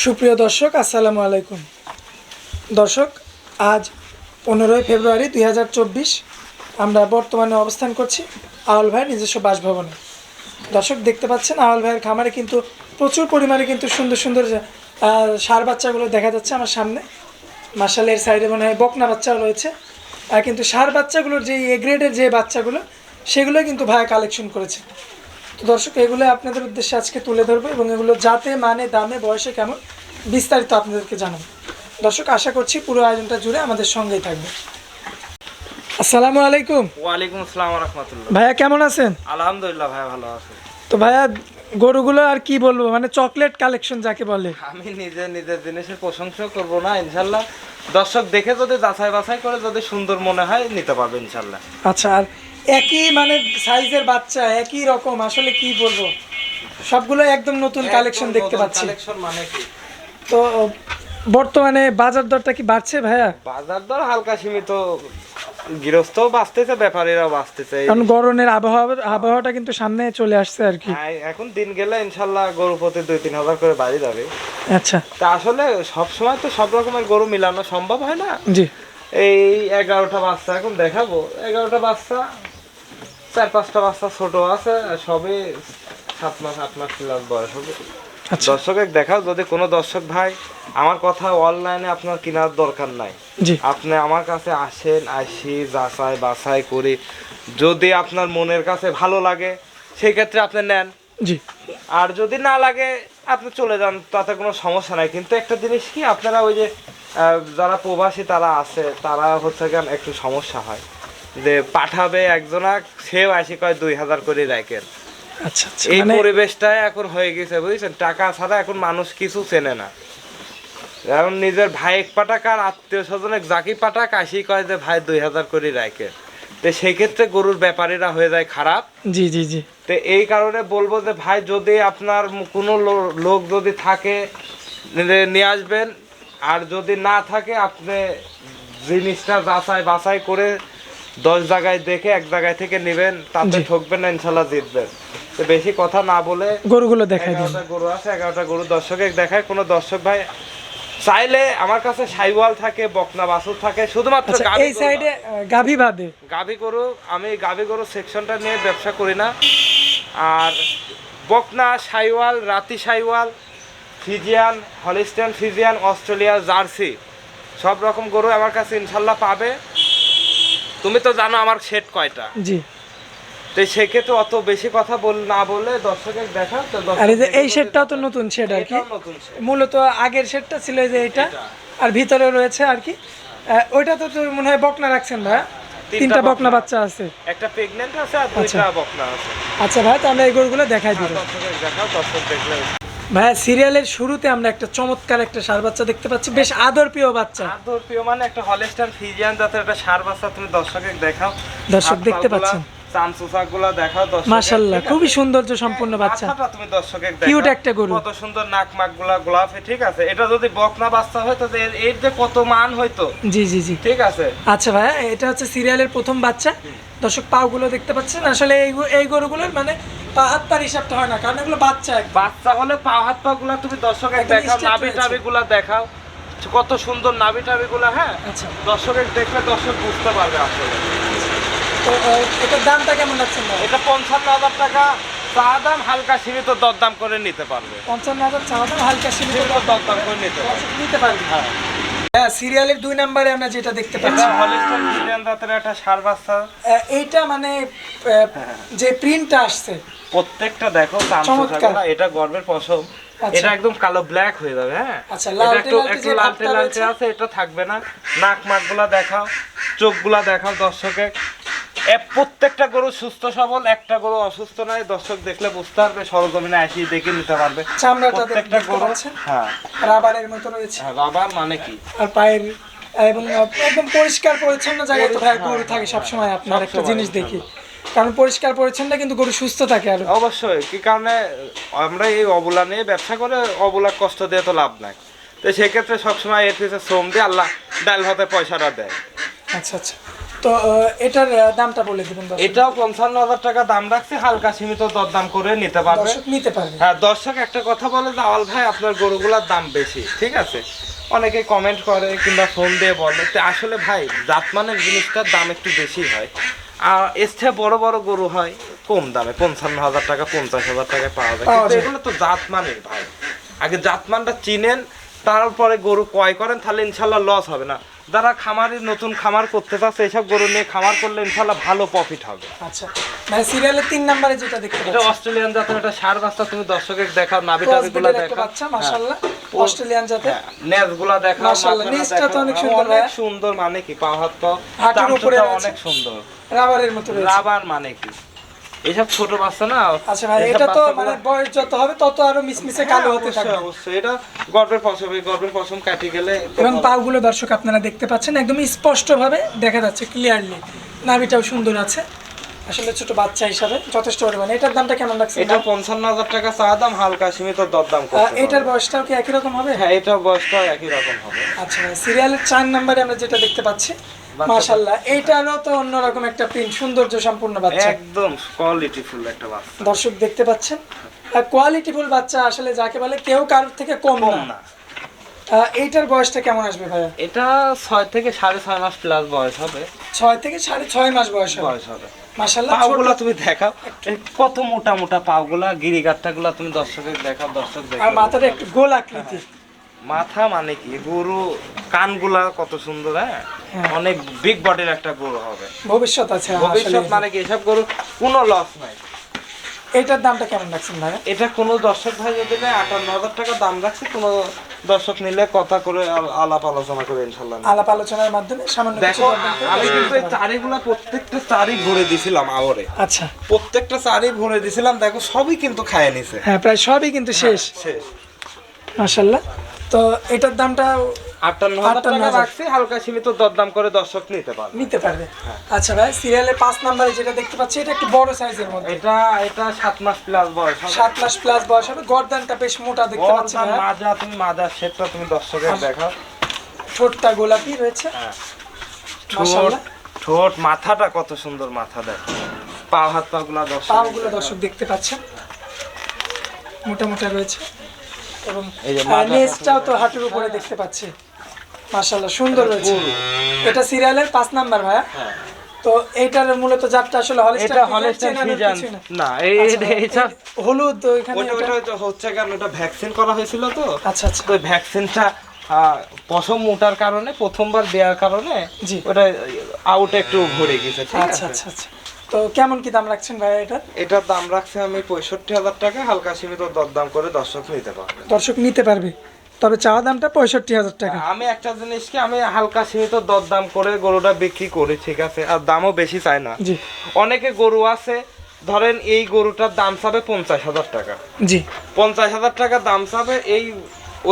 সুপ্রিয় দর্শক, আসসালামু আলাইকুম। দর্শক, আজ পনেরোই ফেব্রুয়ারি দুই হাজার চব্বিশ, আমরা বর্তমানে অবস্থান করছি আওয়াল ভাইয়ের নিজস্ব বাসভবনে। দর্শক, দেখতে পাচ্ছেন আওয়াল ভাইয়ের খামারে কিন্তু প্রচুর পরিমাণে কিন্তু সুন্দর সুন্দর ষাঁড় বাচ্চাগুলো দেখা যাচ্ছে আমার সামনে। মার্শালের সাইডে মনে হয় বকনা বাচ্চাও রয়েছে। আর কিন্তু সার বাচ্চাগুলোর যে এ গ্রেডের যে বাচ্চাগুলো সেগুলো কিন্তু ভাইয়া কালেকশন করেছে। দর্শক এগুলো আপনাদের উদ্দেশ্যে আজকে তুলে ধরবো এবং এগুলো যাতে মানে দামে বয়সে কেমন বিস্তারিত আপনাদেরকে জানাব। দর্শক আশা করছি পুরো আয়োজনটা জুড়ে আমাদের সঙ্গেই থাকবে। আসসালামু আলাইকুম। ওয়ালাইকুম আসসালাম রহমতুল্লাহ। ভাইয়া কেমন আছেন? আলহামদুলিল্লাহ ভাই ভালো আছে। তো ভাইয়া গরুগুলো আর কি বলব মানে চকলেট কালেকশন যাকে বলে। আমি নিজে নিজের জিনিসের প্রশংসা করব না ইনশাল্লাহ। দর্শক দেখে যদি যাচাই বাছাই করে যদি সুন্দর মনে হয় নিতে পারবে ইনশাল্লাহ। আচ্ছা আর একই মানে সাইজের বাচ্চা একই রকম আসলে কি বলব? সবগুলো একদম নতুন কালেকশন দেখতে পাচ্ছি। কালেকশন মানে কি? তো বর্তমানে বাজার দরটা কি বাড়ছে ভাইয়া? বাজার দর হালকা সীমিত। গৃহস্থ বাঁচতেছে ব্যাপারীরাও বাঁচতেছে। কারণ গরমের আবহাওয়া আবহাওয়াটা কিন্তু সামনে চলে আসছে আর কি। হ্যাঁ, এখন দিন গেলে ইনশাল্লাহ গরু প্রতি দুই তিন হাজার করে বাড়ি যাবে। আচ্ছা। তা আসলে সব সময় তো সব রকমের গরু মিলানো সম্ভব হয় না? জি। এই এগারোটা বাচ্চা এখন দেখাবো। এগারোটা বাচ্চা চার পাঁচটা বাচ্চা ছোট আছে সবে সাত মাস আট মাস প্লাস বয়স হবে। আচ্ছা। দর্শকের দেখাও যদি কোনো দর্শক ভাই আমার কথা অনলাইনে আপনার কেনার দরকার নাই আপনি আমার কাছে আসেন আসি যাচাই বাছাই করি। যদি আপনার মনের কাছে ভালো লাগে সেই ক্ষেত্রে আপনি নেন। জি। আর যদি না লাগে আপনি চলে যান তাতে কোনো সমস্যা নাই। কিন্তু একটা জিনিস কি আপনারা ওই যে যারা প্রবাসী তারা আছে তারা হচ্ছে কেন একটু সমস্যা হয়। যে পাঠাবে একজনা সেও আসি কয় দুই হাজার করে রাখেন আচ্ছা আচ্ছা এই মানে পরিবেশটাই এখন হয়ে গেছে বুঝছেন? টাকা ছাড়া এখন মানুষ কিছু চেনে না। এখন নিজের ভাই এক পাটাক আর আত্মীয় স্বজন এক জাকি পাটাক আসি কয় যে ভাই দুই হাজার করে রাখে তো সেই ক্ষেত্রে গরুর ব্যাপারীরা হয়ে যায় খারাপ। জি জি জি। তো এই কারণে বলব যে ভাই যদি আপনার কোনো লোক যদি থাকে নিয়ে- নিয়ে আসবেন। আর যদি না থাকে আপনি জিনিসটা যাচাই বাছাই করে দশ জায়গায় দেখে এক জায়গায় থেকে নেবেন তাতে ঠকবেন না ইনশাল্লাহ জিতবেন। বেশি কথা না বলে গরুগুলো দিন। এগারোটা গরু আছে এগারোটা গরু দর্শকে দেখায়। কোনো দর্শক ভাই চাইলে আমার কাছে সাইওয়াল থাকে বকনা বাছুর থাকে শুধুমাত্র আচ্ছা এই সাইডে গাভী বাদে। গাভী গরু আমি গাভী গরু সেকশনটা নিয়ে ব্যবসা করি না। আর বকনা Sahiwal Rathi Sahiwal Friesian Holstein Friesian Australia Jersey সব রকম গরু আমার কাছে ইনশাল্লাহ পাবে। তুমি তো জানো আমার সেট কয়টা। জি। তো সেক্ষেত্রে অত বেশি কথা বল না বলে দর্শকের দেখা তো আর এই যে এই শেডটাও তো নতুন শেড আর কি। মূলত আগের শেডটা ছিল যে এটা। আর ভিতরে রয়েছে আর কি। ওইটা তো মনে হয় বকনা রাখছেন ভাইয়া তিনটা বকনা। বাচ্চা আছে। একটা প্রেগনেন্ট আছে আর দুইটা বকনা আছে। আচ্ছা ভাই তাহলে এই গরুগুলো দেখাই দিব দর্শকের দেখাও দর্শক দেখলে ভাইয়া সিরিয়ালের শুরুতে আমরা একটা চমৎকার একটা সার বাচ্চা দেখতে পাচ্ছি। বেশ আদর প্রিয় বাচ্চা। আদর প্রিয় মানে একটা হলস্টার ফিজিয়ান জাতের একটা সার বাচ্চা তুমি দর্শকের দেখাও। দর্শক দেখতে পাচ্ছেন। চামচুসা দেখাও দর্শক মাশাল্লাহ খুবই সৌন্দর্য সম্পূর্ণ বাচ্চা। তুমি দর্শকের Cute একটা গরু। কত সুন্দর নাক মাক গোলাপে ঠিক আছে? এটা যদি বকনা বাচ্চা হয়তো তো এর- এর যে কত মান হইতো? জি জি জি। ঠিক আছে? আচ্ছা ভাইয়া এটা হচ্ছে সিরিয়ালের প্রথম বাচ্চা। দর্শক পাগুলো দেখতে পাচ্ছেন? আসলে এই গো- এই গরুগুলোর মানে পা হাত পার হিসাবটা হয় না কারণ এগুলো বাচ্চা বাচ্চা হলে পা হাত পা গুলা তুমি দর্শকের দেখাও straight নাভি টাভি গুলা দেখাও। কত সুন্দর নাভি টাভি গুলা হ্যাঁ? আচ্ছা। দর্শকের দেখলে দর্শক বুঝতে পারবে আসলে। তো এটার দামটা কেমন রাখছেন এটা পঞ্চান্ন হাজার টাকা। চা দাম হালকা সীমিত দরদাম করে নিতে পারবে। পঞ্চান্ন হাজার চাওয়া দাম হালকা সীমিত সীমিত দরদাম করে নিতে পারবে। নিতে পারবেন হ্যাঁ। হ্যাঁ সিরিয়ালের দুই নম্বরে আমরা যেটা দেখতে পাচ্ছি। হলিস্টার ফ্রিজিয়ান জাতের একটা সার বাচ্চা। এইটা মানে যে প্রিন্টটা আসছে। প্রত্যেকটা দেখো এটা গর্বের পশম। আচ্ছা। এটা একদম কালো ব্ল্যাক হয়ে যাবে হ্যাঁ? আচ্ছা, এটা লালটে একটু একটু লালটে লালটে আছে এটা থাকবে না। নাক মাকগুলা দেখাও চোখগুলা দেখাও দর্শকে এ প্রত্যেকটা গরু সুস্থ সবল একটা গরু অসুস্থ নয়। দর্শক দেখলে বুঝতে পারবে সরজমিনে আসি দেখে নিতে পারবে। চামড়াটা প্রত্যেকটা গরু হ্যাঁ। রাবারের মতো রয়েছে। হ্যাঁ, রাবার মানে কি? আর পায়ের এবং একদম পরিষ্কার পরিচ্ছন্ন জায়গায় তো গরু থাকে সবসময় আপনার একটা জিনিস দেখি। কারণ পরিষ্কার পরিচ্ছন্ন কিন্তু গরু সুস্থ থাকে আর। অবশ্যই কি কারণে আমরা এই অবলা নিয়ে ব্যবসা করে অবলা কষ্ট দিয়ে তো লাভ নাই। তো সেক্ষেত্রে সবসময় এর পিছনে শ্রম দিয়ে আল্লাহ ডাল ভাতে পয়সাটা দেয়। আচ্ছা আচ্ছা। তো এটার দামটা বলে দেবেন। এটাও পঞ্চান্ন হাজার টাকা দাম রাখছে হালকা সীমিত দরদাম করে নিতে পারবে। দর্শক নিতে পারবে। হ্যাঁ দর্শক একটা কথা বলে যে আওয়াল ভাই আপনার গরুগুলোর দাম বেশি ঠিক আছে? অনেকে কমেন্ট করে কিংবা ফোন দিয়ে বলে। তো আসলে ভাই জাতমানের জিনিসটার দাম একটু বেশি হয়। আর এর বড় বড় গরু হয় কম দামে পঞ্চান্ন হাজার টাকা পঞ্চাশ হাজার টাকায় পাওয়া যায়। কিন্তু। এগুলো তো জাতমানের ভাই। আগে জাতমানটা চিনেন তারপরে গরু ক্রয় করেন তাহলে ইনশাল্লাহ লস হবে না। যারা খামারি নতুন খামার করতে চাচ্ছে এইসব গরু নিয়ে খামার করলে ইনশাল্লাহ ভালো প্রফিট হবে। আচ্ছা মানে সিরিয়ালের তিন নম্বরে যেটা দেখতে এটা অস্ট্রেলিয়ান জাতের একটা সার বাচ্চা তুমি দর্শকের দেখাও বাচ্চা মাশাআল্লাহ অস্ট্রেলিয়ান জাতের। নেজগুলা দেখাও মাশাআল্লাহ, নিচটা তো অনেক সুন্দর অনেক সুন্দর মানে কি পা হাত পা উপরে অনেক সুন্দর। রাবারের মতো রাবার মানে কি? এইসব ছোট বাচ্চা না। আচ্ছা ভাই এটা তো মানে বয়স যত হবে তত আরও মিসমিসে কালো হ্যাঁ, হতে থাকবে। অবশ্যই। এটা গর্ভের পশম এই গর্ভের পশম কাটি গেলে এবং পাগুলো দর্শক আপনারা দেখতে পাচ্ছেন একদম স্পষ্টভাবে দেখা যাচ্ছে ক্লিয়ারলি নাভিটাও সুন্দর আছে। আসলে ছোট বাচ্চা হিসাবে যথেষ্ট পরিমাণে। এটার দামটা কেমন লাগছে এটা পঞ্চান্ন হাজার টাকা চা দাম হালকা সীমিত দরদাম আহ, করতে এটার। বয়সটাও কি একই রকম হবে? হ্যাঁ এটা বয়সটা একই রকম হবে। আচ্ছা সিরিয়ালের চার নম্বরে আমরা যেটা দেখতে পাচ্ছি এইটারও তো অন্যরকম একটা প্রিন্ট সৌন্দর্য সম্পূর্ণ বাচ্চা। একদম কোয়ালিটি ফুল একটা বাচ্চা। দর্শক দেখতে পাচ্ছেন? কোয়ালিটিফুল বাচ্চা আসলে যাকে বলে কেউ কারোর থেকে কম না। এইটার বয়সটা কেমন আসবে ভাইয়া? এটা ছয় থেকে সাড়ে ছয় মাস প্লাস বয়স হবে। ছয় থেকে সাড়ে ছয় মাস বয়স বয়স হবে। পাগুলা তুমি দেখাও। এই কত মোটা মোটা পাগুলা গিরিগাট্টা গুলা তুমি দর্শকের দেখাও দর্শক আর মাথাটা একটু গোল আকৃতি মাথা মানে কি? গরু কানগুলা কত সুন্দর হ্যাঁ? হ্যাঁ। অনেক বিগ বডির একটা গরু হবে। ভবিষ্যৎ আছে ভবিষ্যৎ মানে কি? এসব গরু কোনো লস নাই। এটার দামটা কেমন রাখছেন ভাইয়া? এটা কোনো দর্শক ভাই যদি নেয় আটান্ন হাজার টাকা দাম রাখছে কোনো দর্শক নিলে কথা করে আলাপ আলোচনা করে ইনশাল্লাহ আলাপ আলোচনার মাধ্যমে সামান্য দেখো আমি কিন্তু এই। চারিগুলা প্রত্যেকটা চারি ভরে দিছিলাম আওরে আচ্ছা। প্রত্যেকটা চারি ভরে দিছিলাম দেখো সবই কিন্তু খায় নিছে। হ্যাঁ প্রায় সবই কিন্তু শেষ। শেষ। মাশাল্লাহ তো এটার দামটা আটান্ন হাজার আটান্ন টাকা রাখছি হালকা সীমিত দরদাম করে দর্শক নিতে পারবে। নিতে পারবে। আচ্ছা ভাই সিরিয়ালের পাঁচ নম্বরে যেটা দেখতে পাচ্ছি এটা একটু বড় সাইজের মধ্যে। এটা এটা সাত মাস প্লাস বয়স সাত মাস প্লাস বয়স হবে। গর্দানটা বেশ মোটা দেখতে পাচ্ছি গরদান, মাজা তুমি তুমি দর্শকের দেখাও। ঠোঁটটা গোলাপি রয়েছে। হ্যাঁ। ঠোঁট ঠোঁট মাথাটা কত সুন্দর মাথা দেখো। পা হাত পা গুলা দর্শক পাগুলো দর্শক দেখতে পাচ্ছেন। মোটা মোটা রয়েছে। এবং এই যে আহ, মাথাটা নেজটাও তো হাঁটুর উপরে দেখতে পাচ্ছি। মাশাল্লাহ সুন্দর রয়েছে এটা সিরিয়ালের পাঁচ নাম্বার ভাইয়া। তো এইটার মূলত জাতটা আসলে হলিস্টার এটা হলস্টাইন ফ্রিজিয়ান না এই এই- হলুদ এখানে ওটা ওটা ওটা হচ্ছে কারণ ওটা ভ্যাকসিন করা হয়েছিল তো। আচ্ছা আচ্ছা। তো ভ্যাকসিনটা পশম মোটার কারণে প্রথমবার দেওয়ার কারণে। ওটা আউট একটু ভরে গেছে ঠিক আচ্ছা আছে? আচ্ছা আচ্ছা। তো কেমন কি দাম রাখছেন ভাইয়া এটা এটার দাম রাখছে আমি পঁয়ষট্টি হাজার টাকা হালকা সীমিত দরদাম করে দর্শক নিতে পারবে। দর্শক নিতে পারবে তবে চাওয়া দামটা পঁয়ষট্টি হাজার টাকা। আমি একটা জিনিসকে আমি হালকা সীমিত দরদাম করে গরুটা বিক্রি করি ঠিক আছে আর দামও বেশি চাই না? জি। অনেকে গরু আছে ধরেন এই গরুটার দাম চাবে পঞ্চাশ হাজার টাকা। জি। পঞ্চাশ হাজার টাকা দাম চাবে এই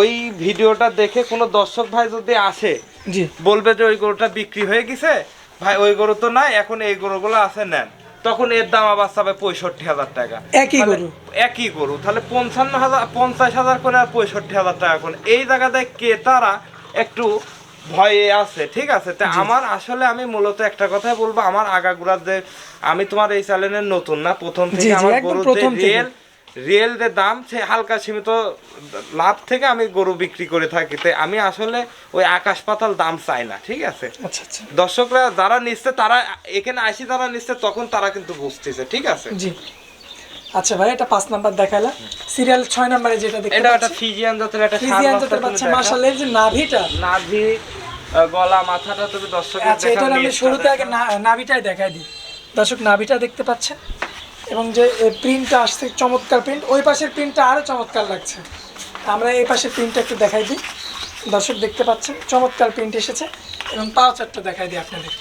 ওই ভিডিওটা দেখে কোনো দর্শক ভাই যদি আসে জি। বলবে যে ওই গরুটা বিক্রি হয়ে গেছে ভাই ওই গরু তো নাই এখন এই গরুগুলো আছে নেন। তখন এর দাম আবার চাবে পঁয়ষট্টি হাজার টাকা। একই গরু? একই গরু। তাহলে পঞ্চান্ন হাজার পঞ্চাশ হাজার করে আর পঁয়ষট্টি হাজার টাকা করে। এই জায়গাতে ক্রেতারা একটু ভয়ে আছে ঠিক আছে? তা আমার আসলে আমি মূলত একটা কথাই বলব আমার আগাগুড়ার যে আমি তোমার এই চ্যানেলের নতুন না প্রথম থেকে আমার গরু প্রথম থেকে। রিয়েল যে দাম সে হালকা সীমিত লাভ থেকে আমি গরু বিক্রি করে থাকি। তাই আমি আসলে ওই আকাশ পাতাল দাম চাই না ঠিক আছে? আচ্ছা আচ্ছা। দর্শকরা যারা নিচ্ছে তারা এখানে আসি যারা নিচ্ছে তখন তারা কিন্তু বুঝতেছে ঠিক আছে? জি। আচ্ছা ভাই এটা পাঁচ নাম্বার দেখালাম। সিরিয়াল ছয় নাম্বারে যেটা দেখতে এটা একটা ফিজিয়ান জাতের একটা বাচ্চা জাতের বাচ্চা। মাশাআল্লাহ যে নাভিটা। নাভি গলা মাথাটা তুমি দর্শকের আচ্ছা এটার আমি শুরুতে আগে নাভিটাই দেখাই দিই। দর্শক নাভিটা দেখতে পাচ্ছেন এবং যে প্রিন্টটা আসছে চমৎকার প্রিন্ট ওই পাশের প্রিন্টটা আরও চমৎকার লাগছে। আমরা এই পাশের প্রিন্টটা একটু দেখাই দিই। দর্শক দেখতে পাচ্ছেন চমৎকার প্রিন্ট এসেছে এবং পাওয়া চারটা দেখাই দিই আপনাদের।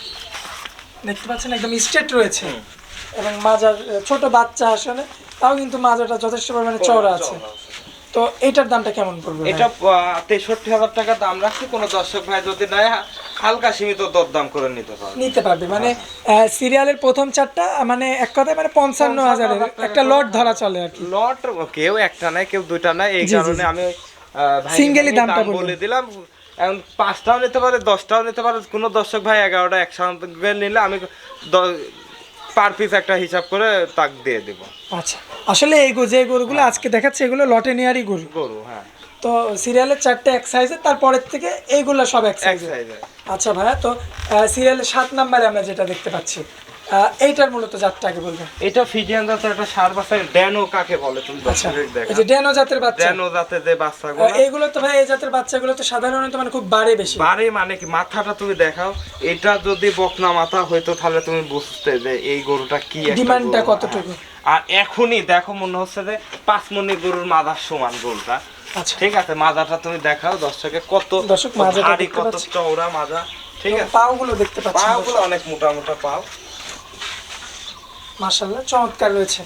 দেখতে পাচ্ছেন একদম স্ট্রেট রয়েছে। এবং মাজার ছোট বাচ্চা আসলে তাও কিন্তু মাজাটা যথেষ্ট পরিমাণে চওড়া আছে। তো এইটার দামটা কেমন পড়বে এটা তেষট্টি হাজার টাকা দাম রাখছে। কোনো দর্শক ভাই যদি নেয় হালকা সীমিত দরদাম করে নিতে পারবে। নিতে পারবে মানে সিরিয়ালের প্রথম চারটা মানে এক কথায় মানে পঞ্চান্ন হাজারের টাকা একটা লট ধরা চলে আর কি। লট কেউ একটা নাই কেউ দুইটা নাই এই কারণে আমি ভাঙে দামটা বলে দিলাম। এখন পাঁচটাও নিতে পারে দশটাও নিতে পারে। কোনো দর্শক ভাই এগারোটা একসঙ্গে নিলে আমি পার পিস একটা হিসাব করে তাক দিয়ে দেবো। আচ্ছা আসলে এই গো- যে গরুগুলো আজকে দেখাচ্ছে এগুলো লটে নেয়ারই গরু। গরু হ্যাঁ। তো সিরিয়ালের চারটে এক সাইজে তারপরের থেকে এইগুলো সব এক সাইজের আচ্ছা ভাইয়া তো সিরিয়ালের সাত নাম্বারে আমরা যেটা দেখতে পাচ্ছি। এইটার মূলত জাতটা আগে বলবেন। এটা ফিজিয়ান জাতের একটা সার বাচ্চা ড্যানো কাকে বলে তুমি আচ্ছা দর্শকের এই যে ড্যানো জাতের বাচ্চা। ড্যানো জাতের যে বাচ্চাগুলো। আহ, এইগুলো তো ভাই এই জাতের বাচ্চাগুলো তো সাধারণত মানে খুব বাড়ে বেশি। বারে মানে কি? মাথাটা তুমি দেখাও। এটা যদি বকনা মাথা হইতো তাহলে তুমি বুঝতে যে এই গরুটা কি ডিমান্ডটা কতটুকু? আর এখনই দেখো মনে হচ্ছে যে পাঁচ মনি গরুর মাদার সমান গরুটা। আচ্ছা। ঠিক আছে মাজাটা তুমি দেখাও দর্শকে কত দর্শক, মাজাটা কত চওড়া মাজা। ঠিক আছে। পাও গুলো দেখতে পাচ্ছি পা গুলো অনেক মোটা মোটা পাও। মাশাল্লাহ চমৎকার রয়েছে।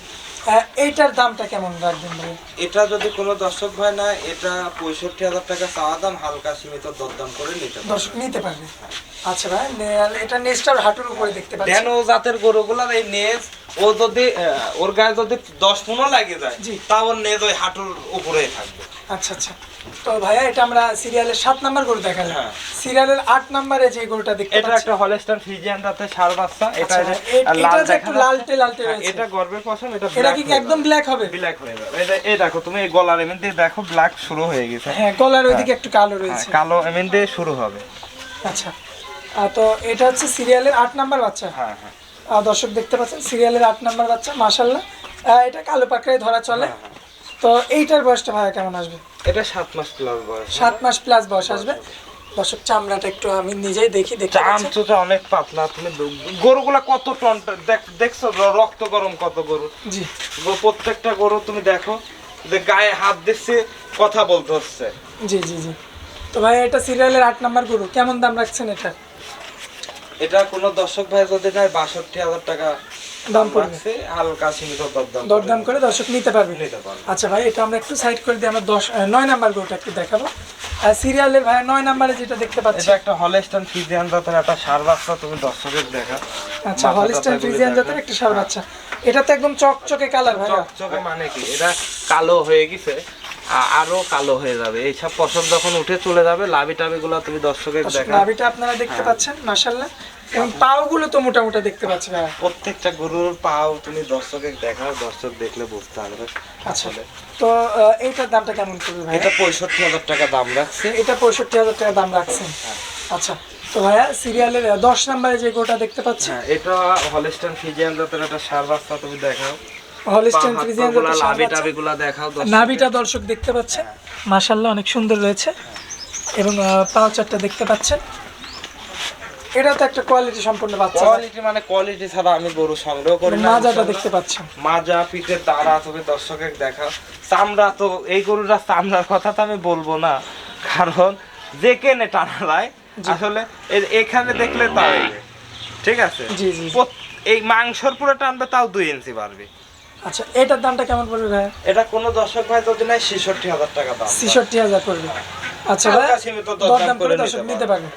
আহ, এইটার দামটা কেমন রাখবেন ভাই এটা যদি কোনো দর্শক ভাই না এটা পঁয়ষট্টি হাজার টাকা চাওয়া দাম হালকা সীমিত দরদাম করে নিতে দর্শক নিতে পারবে। আচ্ছা ভাই এটা নেক্সটার হাঁটুর উপরে দেখতে পাচ্ছি। ড্যানো জাতের গরুগুলার এই নেজ ও যদি ওর গায়ে যদি দশ পনেরো লাগে যায়। তাও ওর নেজ ওই হাঁটুর উপরেই থাকবে। আচ্ছা আচ্ছা। তো ভাইয়া এটা আমরা সিরিয়ালের সাত নাম্বার গরু দেখা যায় হ্যাঁ। সিরিয়ালের আট নাম্বারে যে গরুটা দেখতে এটা একটা হলস্টার জাতের সার বাচ্চা। এটা আচ্ছা, লাল একটু লালটে লালটে হ্যাঁ, রয়েছে। এটা গর্বের পশম এটা এটা কি একদম ব্ল্যাক হবে? ব্ল্যাক হয়ে যাবে। এই এই দেখো তুমি এই গলার এমন দিয়ে দেখো ব্ল্যাক শুরু হয়ে গেছে। হ্যাঁ গলার ওইদিকে একটু কালো হ্যাঁ, রয়েছে। কালো এমন দিয়ে শুরু হবে। আচ্ছা। তো এটা হচ্ছে সিরিয়ালের আট নাম্বার বাচ্চা। হ্যাঁ হ্যাঁ। দর্শক দেখতে পাচ্ছেন সিরিয়ালের আট নাম্বার বাচ্চা মাশাল্লাহ এটা কালো পাকড়ায় ধরা চলে। হ্যাঁ, তো এইটার বয়সটা ভাইয়া কেমন আসবে? এটা সাত মাস প্লাস বয়স। সাত মাস প্লাস বয়স আসবে? দর্শক চামড়াটা একটু আমি নিজেই দেখি পাচ্ছি। চোচা অনেক পাতলা তুমি গরুগুলা কত টন দেখ- দেখছ রক্ত গরম কত গরু? জি। প্রত্যেকটা গরু তুমি দেখো যে গায়ে হাত দিচ্ছে কথা বলতে হচ্ছে। জি জি জি। তো ভাই এটা সিরিয়ালের আট নাম্বার গরু কেমন দাম রাখছেন এটা? এটা কোনো দর্শক ভাই যদি নেয় বাষট্টি হাজার টাকা দাম পড়বে। হালকা সীমিত দরদাম দরদাম করে দর্শক নিতে পারবে। নিতে পারবে। আচ্ছা ভাই এটা আমরা একটু সাইড করে দিই আমরা দশ নয় নাম্বার গরুটা একটু দেখাবো। আর সিরিয়ালের ভাই নয় নাম্বারে যেটা দেখতে পাচ্ছি। এটা একটা হলস্টান ফিজিয়ান জাতের একটা সার বাচ্চা তুমি দর্শকের দেখা। আচ্ছা হলিস্টাইন ফ্রিজিয়ান জাতের একটা সার বাচ্চা। এটা তো একদম চকচকে কালার ভাই। চকচকে মানে কি? এটা কালো হয়ে গেছে। আরও কালো হয়ে যাবে। এইসব পশম যখন উঠে চলে যাবে লাভি টাবি গুলো তুমি দর্শকের দেখা নাভিটা আপনারা দেখতে পাচ্ছেন মাশাল্লাহ এবং তো মোটা মোটা দেখতে পাচ্ছি ভাই প্রত্যেকটা গরুর পাও তুমি দর্শকের দেখাও দর্শক দেখলে বুঝতে পারবে। আচ্ছা। তো এইটার দামটা কেমন পড়বে ভাই এটা পঁয়ষট্টি হাজার টাকা দাম রাখছে। এটা পঁয়ষট্টি হাজার টাকা দাম রাখছেন আচ্ছা। তো ভাইয়া সিরিয়ালের দশ নাম্বারে যে গোটা দেখতে পাচ্ছি। হ্যাঁ এটা হলস্টান ফিজিয়ান জাতের একটা সার বাচ্চা তুমি দেখাও। হলিস্টাইন ফ্রিজিয়ান দেখাও দর্শক। নাভিটা দর্শক দেখতে পাচ্ছেন। মাশাল্লাহ অনেক সুন্দর রয়েছে। এবং পাও চারটা দেখতে পাচ্ছেন। এটা তো একটা কোয়ালিটি সম্পূর্ণ বাচ্চা। কোয়ালিটি মানে কোয়ালিটি ছাড়া আমি গরু সংগ্রহ করি না মাজাটা দেখতে পাচ্ছেন। মাজা পিঠের তারা তুমি দর্শকের দেখা। চামড়া তো এই গরুটার চামড়ার কথা তো আমি বলব না। কারণ যে কেনে টানালায় আসলে এখানে দেখলে তাই ঠিক আছে? জি, জি, জি। এই মাংসর পুরো টানবে তাও দুই ইঞ্চি পারবে আচ্ছা এটার দামটা কেমন পড়বে ভাই এটা কোনো দর্শক ভাই যদি নাই ছেষট্টি হাজার টাকা দাম। ছেষট্টি হাজার পড়বে। আচ্ছা ভাই দরদাম করে দর্শক নিতে পারবে।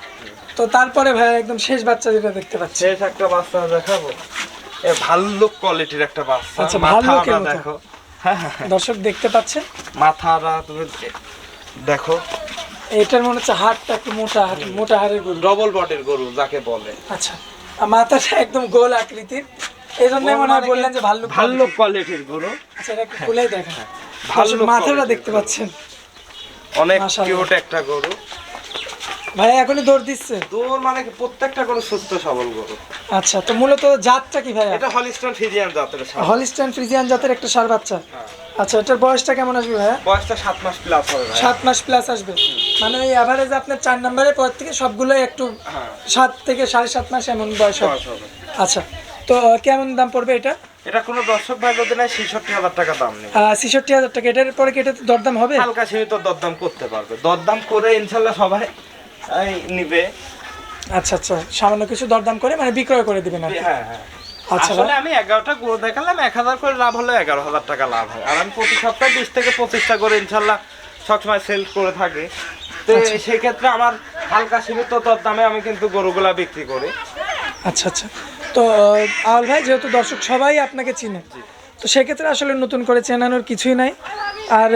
তো তারপরে ভাই একদম শেষ বাচ্চা যেটা দেখতে পাচ্ছি। শেষ একটা বাচ্চা দেখাবো। এ ভাল্লুক কোয়ালিটির একটা বাচ্চা। আচ্ছা, ভাল্লুকের দেখো। হ্যাঁ হ্যাঁ হ্যাঁ। দর্শক দেখতে পাচ্ছেন? মাথাটা তুমি দেখো। এটার মনে হচ্ছে হাড়টা একটু মোটা হাড় মোটা হাড়ের গরু। ডবল বডির গরু যাকে বলে। আচ্ছা আর মাথাটা একদম গোল আকৃতির। এই জন্য মনে হয় বললেন যে ভাল্লুক ভালো কোয়ালিটির গরু। আচ্ছা এটা একটু খুলেই দেখেন। ভালো দর্শক, মাথাটা দেখতে পাচ্ছেন। অনেক। কিউট একটা গরু। ভাই এখনই দৌড় দিচ্ছে তোর মানে প্রত্যেকটা গরু সুস্থ সবল গরু। আচ্ছা তো মূলত জাতটা কি ভাই এটা হলিস্টন ফিজিয়ান জাতের সার। হলিস্টাইন ফ্রিজিয়ান জাতের একটা সার বাচ্চা। হ্যাঁ। আচ্ছা এটার বয়সটা কেমন আসবে ভাইয়া? বয়সটা সাত মাস প্লাস হবে ভাই। সাত মাস প্লাস আসবে। মানে ওই অ্যাভারেজ আপনার চার নম্বরের পর থেকে সবগুলোই একটু হ্যাঁ। সাত থেকে সাড়ে সাত মাস এমন বয়স হবে। আচ্ছা তো কেমন দাম পড়বে এটা? এটা কোনো দর্শক ভাই যদি নাই ছেষট্টি হাজার টাকা দাম নেই ছেষট্টি হাজার টাকা। এটার পরে কি এটা দরদাম হবে? হালকা সীমিত দরদাম করতে পারবে। দরদাম করে ইনশাল্লাহ সবাই এই, নিবে। আচ্ছা আচ্ছা। সামান্য কিছু দরদাম করে মানে বিক্রয় করে দিবেন আর কি। হ্যাঁ হ্যাঁ। আচ্ছা আসলে আমি এগারোটা গরু দেখালাম এক হাজার করে লাভ হলে এগারো হাজার টাকা লাভ হয়। আর আমি প্রতি সপ্তাহে বিশ থেকে পঁচিশটা করে ইনশাল্লাহ সবসময় সেল করে থাকি। তো আচ্ছা। সেই ক্ষেত্রে আমার হালকা সীমিত দর দামে আমি কিন্তু গরুগুলা বিক্রি করি। আচ্ছা আচ্ছা। তো আউল ভাই যেহেতু দর্শক সবাই আপনাকে চিনে তো সেক্ষেত্রে আসলে নতুন করে চেনানোর কিছুই নাই। আর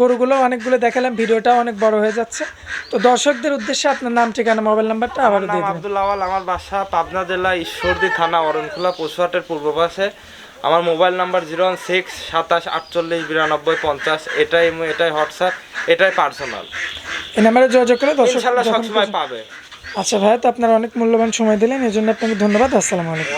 গরুগুলো অনেকগুলো দেখালাম ভিডিওটা অনেক বড় হয়ে যাচ্ছে। তো দর্শকদের উদ্দেশ্যে আপনার নাম ঠিকানা মোবাইল নাম্বারটা আমার দিয়ে আব্দুল আওয়াল আমার বাসা পাবনা জেলা ঈশ্বরদী থানা অরণখোলা পশুহাটের পূর্ব পাশে। আমার mobile number zero one six সাতাশ আটচল্লিশ বিরানব্বই পঞ্চাশ। এটাই এটাই হোয়াটসঅ্যাপ এটাই পার্সোনাল। এই নাম্বারে যোগাযোগ করে দর্শক সবসময় পাবে। আচ্ছা ভাইয়া তো আপনারা অনেক মূল্যবান সময় দিলেন এই জন্য আপনাকে ধন্যবাদ। আসসালামু আলাইকুম।